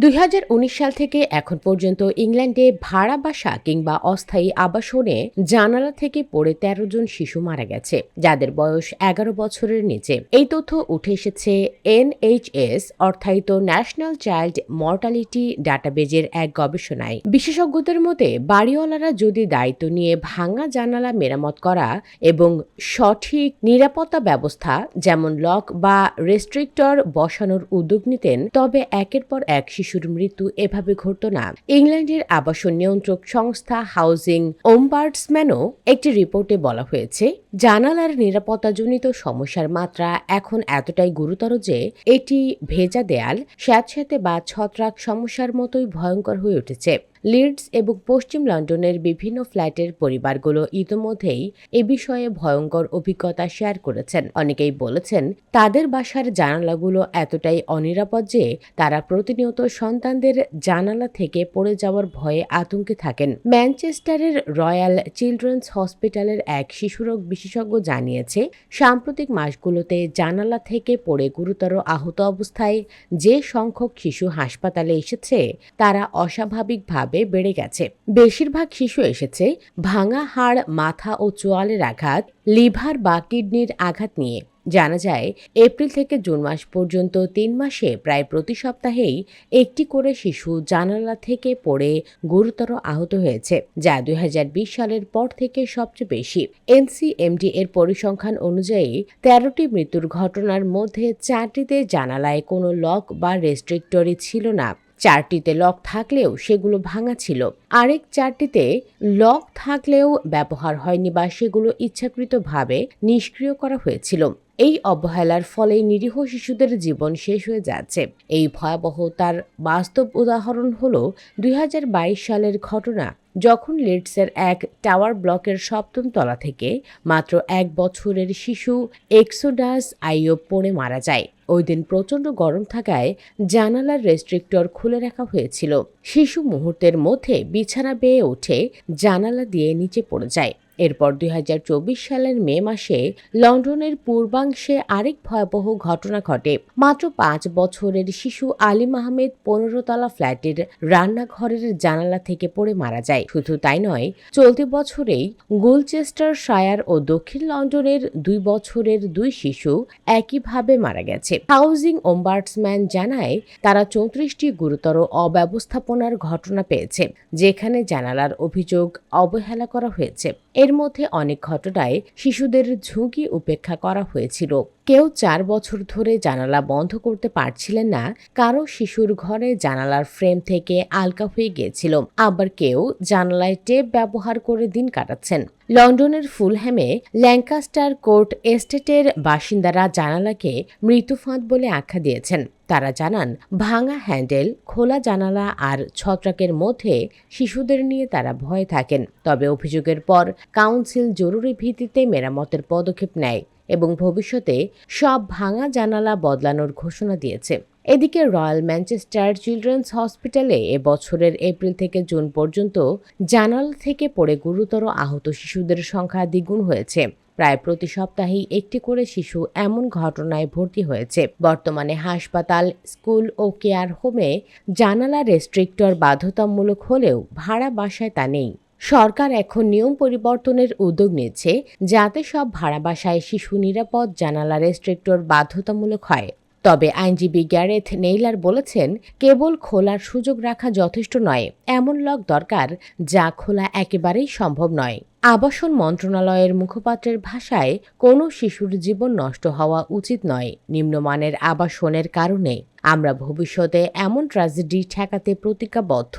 দুই হাজার উনিশ সাল থেকে এখন পর্যন্ত ইংল্যান্ডে ভাড়া বাসা কিংবা অস্থায়ী আবাসনে জানালা থেকে পড়ে তেরো জন শিশু মারা গেছে, যাদের বয়স এগারো বছরের নিচে। এই তথ্য উঠে এসেছে এনএইচএস, অর্থায়িত ন্যাশনাল চাইল্ড মর্টালিটি ডাটাবেজের এক গবেষণায়। বিশেষজ্ঞদের মতে, বাড়িওয়ালারা যদি দায়িত্ব নিয়ে ভাঙা জানালা মেরামত করা এবং সঠিক নিরাপত্তা ব্যবস্থা, যেমন লক বা রেস্ট্রিক্টর বসানোর উদ্যোগ নিতেন, তবে একের পর এক শিশুর মৃত্যু এভাবে ঘটত না। ইংল্যান্ডের আবাসন নিয়ন্ত্রক সংস্থা হাউজিং ওম্বার্ডসম্যানও একটি রিপোর্টে বলা হয়েছে, জানালার নিরাপত্তাজনিত সমস্যার মাত্রা এখন এতটাই গুরুতর যে এটি ভেজা দেয়াল স্যাঁতস্যাঁতে বা ছত্রাক সমস্যার মতোই ভয়ঙ্কর হয়ে উঠেছে। লিডস এবং পশ্চিম লন্ডনের বিভিন্ন ফ্ল্যাটের পরিবারগুলো ইতোমধ্যেই এ বিষয়ে ভয়ঙ্কর অভিজ্ঞতা শেয়ার করেছেন। অনেকেই বলেছেন, তাদের বাসার জানালাগুলো এতটাই অনিরাপদ যে তারা প্রতিনিয়ত সন্তানদের জানালা থেকে পড়ে যাওয়ার ভয়ে আতঙ্কে থাকেন। ম্যানচেস্টারের রয়্যাল চিলড্রেন্স হসপিটালের এক শিশুরোগ বিশেষজ্ঞ জানিয়েছে, সাম্প্রতিক মাসগুলোতে জানালা থেকে পড়ে গুরুতর আহত অবস্থায় যে সংখ্যক শিশু হাসপাতালে এসেছে, তারা অস্বাভাবিকভাবে বেড়ে গেছে। বেশিরভাগ শিশু এসেছে ভাঙা হাড়, মাথা ও চোয়ালের আঘাত, লিভার বা কিডনির আঘাত নিয়ে। জানা যায়, এপ্রিল থেকে জুন মাস পর্যন্ত তিন মাসে প্রায় প্রতি সপ্তাহেই একটি করে শিশু জানালা থেকে পড়ে গুরুতর আহত হয়েছে, যা দুই হাজার বিশ সালের পর থেকে সবচেয়ে বেশি। এনসিএমডি এর পরিসংখ্যান অনুযায়ী, তেরোটি মৃত্যুর ঘটনার মধ্যে চারটিতে জানালায় কোনো লক বা রেস্ট্রিক্টরি ছিল না। চারটিতে লক থাকলেও সেগুলো ভাঙা ছিল। আরেক চারটিতে লক থাকলেও ব্যবহার হয়নি বা সেগুলো ইচ্ছাকৃতভাবে নিষ্ক্রিয় করা হয়েছিল। এই অবহেলার ফলে নিরীহ শিশুদের জীবন শেষ হয়ে যাচ্ছে। এই ভয়াবহতার বাস্তব উদাহরণ হল দুই হাজার বাইশ সালের ঘটনা। যখন লিডসের এক টাওয়ার ব্লকের সপ্তম তলা থেকে মাত্র এক বছরের শিশু এক্সোডাস আইও পড়ে মারা যায়। ওই দিন প্রচণ্ড গরম থাকায় জানালার রেস্ট্রিক্টর খুলে রাখা হয়েছিল। শিশু মুহূর্তের মধ্যে বিছানা বেয়ে উঠে জানালা দিয়ে নিচে পড়ে যায়। এরপর দুই হাজার চব্বিশ সালের মে মাসে লন্ডনের পূর্বাংশে আরেক ভয়াবহ ঘটনা ঘটে। মাত্র পাঁচ বছরের শিশু আলিম আহমেদ পনেরো তলা ফ্ল্যাটের রান্নাঘরের জানালা থেকে পড়ে মারা যায়। শুধু তাই নয়, চলতি বছরেই গুলচেস্টার শায়ার ও দক্ষিণ লন্ডনের দুই বছরের দুই শিশু একইভাবে মারা গেছে। হাউজিং ওম্বার্টসম্যান জানায়, তারা চৌত্রিশটি গুরুতর অব্যবস্থাপনার ঘটনা পেয়েছে, যেখানে জানালার অভিযোগ অবহেলা করা হয়েছে। এর মধ্যে অনেক ঘটনায় শিশুদের ঝুঁকি উপেক্ষা করা হয়েছিল। কেউ চার বছর ধরে জানালা বন্ধ করতে পারছিলেন না, কারও শিশুর ঘরে জানালার ফ্রেম থেকে আলকা হয়ে গিয়েছিল, আবার কেউ জানালায় টেপ ব্যবহার করে দিন কাটাচ্ছেন। লন্ডনের ফুলহ্যামে ল্যাঙ্কাস্টার কোর্ট এস্টেটের বাসিন্দারা জানালাকে মৃত্যুফাঁদ বলে আখ্যা দিয়েছেন। তারা জানান, ভাঙা হ্যান্ডেল, খোলা জানালা আর ছত্রাকের মধ্যে শিশুদের নিয়ে তারা ভয়ে থাকেন। তবে অভিযোগের পর কাউন্সিল জরুরি ভিত্তিতে মেরামতের পদক্ষেপ নেয় এবং ভবিষ্যতে সব ভাঙা জানালা বদলানোর ঘোষণা দিয়েছে। এদিকে রয়্যাল ম্যানচেস্টার চিলড্রেন্স হসপিটালে এ বছরের এপ্রিল থেকে জুন পর্যন্ত জানাল থেকে পড়ে গুরুতর আহত শিশুদের সংখ্যা দ্বিগুণ হয়েছে। প্রায় প্রতি সপ্তাহেই একটি করে শিশু এমন ঘটনায় ভর্তি হয়েছে। বর্তমানে হাসপাতাল, স্কুল ও কেয়ার হোমে জানালা রেস্ট্রিক্টর বাধ্যতামূলক হলেও ভাড়া বাসায় তা নেই। সরকার এখন নিয়ম পরিবর্তনের উদ্যোগ নিচ্ছে যাতে সব ভাড়া বাসায় শিশু নিরাপদ জানালা রেস্ট্রিক্টর বাধ্যতামূলক হয়। তবে আইনজীবী গ্যারেথ নেইলার বলেছেন, কেবল খোলার সুযোগ রাখা যথেষ্ট নয়, এমন লক দরকার যা খোলা একেবারেই সম্ভব নয়। আবাসন মন্ত্রণালয়ের মুখপাত্রের ভাষায় কোনো শিশুর জীবন নষ্ট হওয়া উচিত নয়। নিম্নমানের আবাসনের কারণে আমরা ভবিষ্যতে এমন ট্র্যাজেডি ঠেকাতে প্রতিজ্ঞাবদ্ধ।